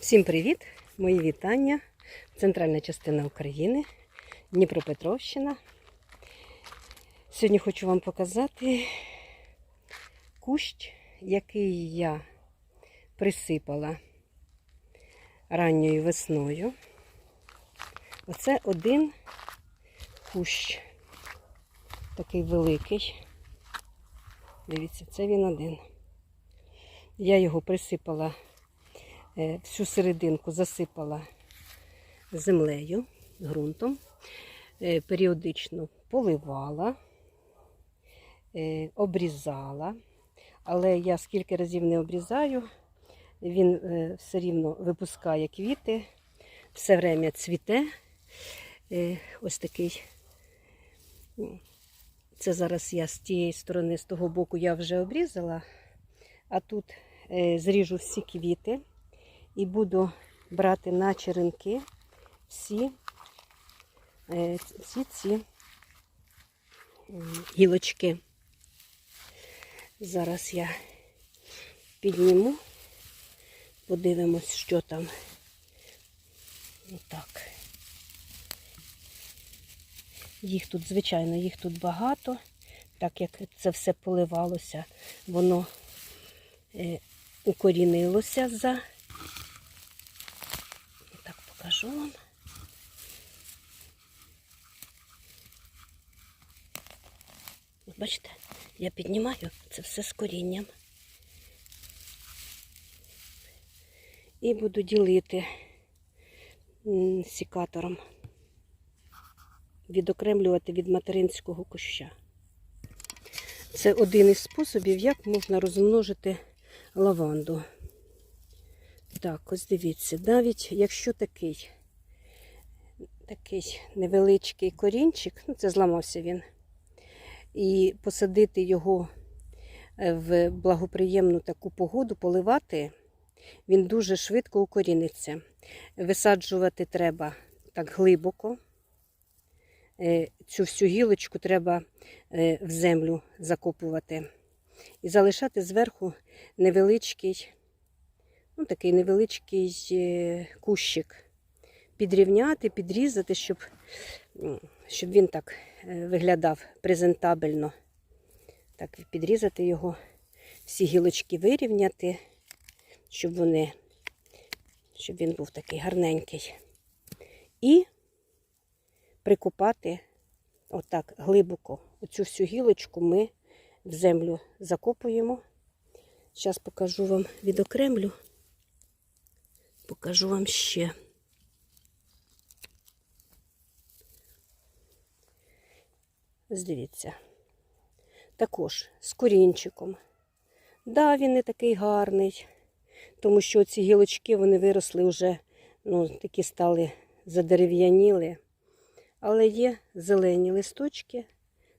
Всім привіт! Мої вітання. Центральна частина України, Дніпропетровщина. Сьогодні хочу вам показати кущ, який я присипала ранньою весною. Оце один кущ, такий великий. Дивіться, це він один. Я його присипала всю серединку засипала землею, ґрунтом, е, періодично поливала, е, обрізала, але я скільки разів не обрізаю, він все рівно випускає квіти, все время цвіте. Ось такий. Це зараз я з тієї сторони, з того боку я вже обрізала, а тут зріжу всі квіти і буду брати на черенки всі, е, всі ці гілочки. Зараз я підніму, подивимось, що там. Отак. Їх тут, звичайно, їх тут багато, так як це все поливалося, воно е, укорінилося за покажу вам. Бачите, я піднімаю це все з корінням. І буду ділити сікатором, відокремлювати від материнського куща. Це один із способів, як можна розмножити лаванду. Так, ось дивіться, навіть якщо такий такий невеличкий корінчик, ну це зламався він, і посадити його е, в благоприємну таку погоду, поливати, він дуже швидко укоріниться. Висаджувати треба так глибоко. Е, цю всю гілочку треба е, в землю закопувати і залишати зверху невеличкий ну, такий невеличкий е, кущик. Підрівняти, підрізати, щоб щоб він так е, виглядав презентабельно. Так, підрізати його, всі гілочки вирівняти, щоб вони, щоб він був такий гарненький. І прикопати отак глибоко. Оцю всю гілочку ми в землю закопуємо. Зараз покажу вам відокремлю покажу вам ще. Ось дивіться. Також з корінчиком. Да, він не такий гарний, тому що ці гілочки вони виросли вже, ну, такі стали задерев'яніли. Але є зелені листочки.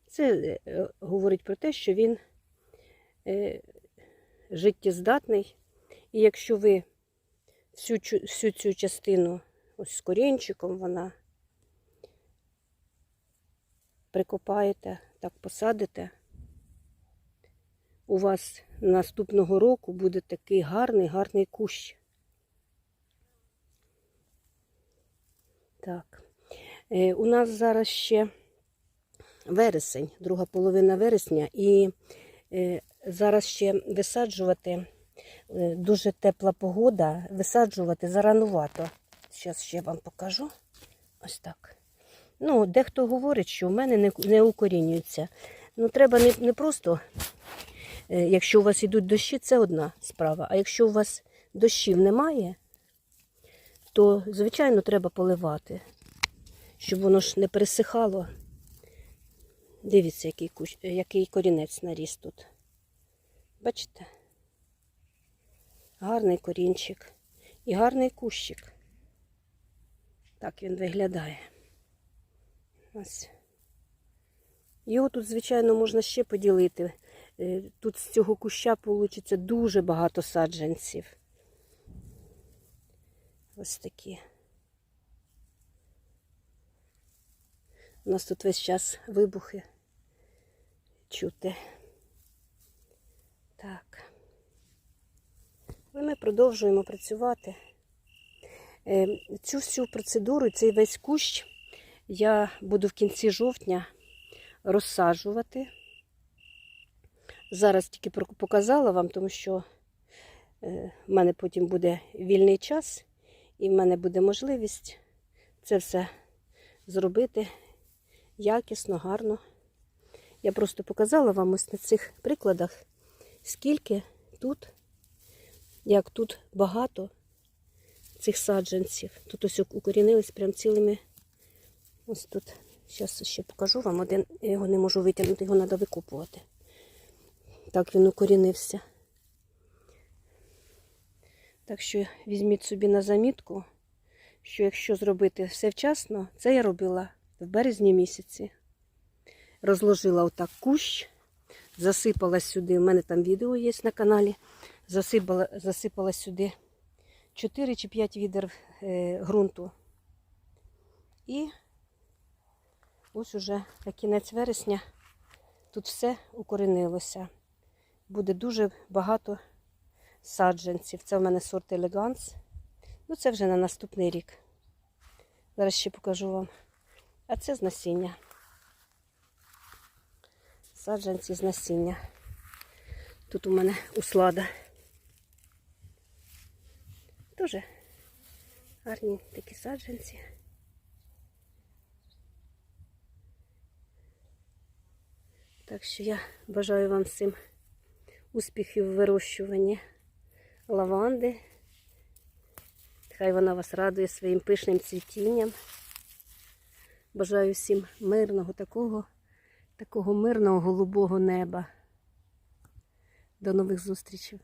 Це е, говорить про те, що він е, життєздатний. І якщо ви всю, всю цю частину ось з корінчиком вона прикопаєте, так посадите. У вас наступного року буде такий гарний, гарний кущ. Так, е, у нас зараз ще вересень, друга половина вересня, і е, зараз ще висаджувати. Е, дуже тепла погода, висаджувати заранувато. Зараз ще вам покажу. Ось так. Ну, Дехто говорить, що в мене не не укорінюється. Ну, треба не не просто, е, якщо у вас йдуть дощі, це одна справа. А якщо у вас дощів немає, то, звичайно, треба поливати, щоб воно ж не пересихало. Дивіться, який, який корінець наріс тут. Бачите? Гарний корінчик і гарний кущик. Так він виглядає. Ось. Його тут, звичайно, можна ще поділити. Е, тут з цього куща вийде дуже багато саджанців. Ось такі. У нас тут весь час вибухи чути. Так. Але ми продовжуємо працювати. Е, Цю всю процедуру, цей весь кущ я буду в кінці жовтня розсаджувати. Зараз тільки показала вам, тому що е, в мене потім буде вільний час, і в мене буде можливість це все зробити якісно, гарно. Я просто показала вам ось на цих прикладах, скільки тут, як тут багато цих саджанців. Тут ось укорінились прям цілими. Ось тут. Зараз ще покажу вам один. Я його не можу витягнути, його треба викопувати. Так він укорінився. Так що візьміть собі на замітку, що якщо зробити все вчасно, це я робила в березні місяці. Розложила отак кущ, засипала сюди, у мене там відео є на каналі, засипала, засипала сюди 4 чи 5 відер е, ґрунту. І ось уже на кінець вересня тут все укоренилося. Буде дуже багато саджанців. Це в мене сорт елеганс. Ну, це вже на наступний рік. Зараз ще покажу вам. А це з насіння. Саджанці з насіння. Тут у мене услада. Дуже гарні такі саджанці. Так що я бажаю вам всім успіхів в вирощуванні лаванди. Хай вона вас радує своїм пишним цвітінням. Бажаю всім мирного такого, такого мирного голубого неба. До нових зустрічей.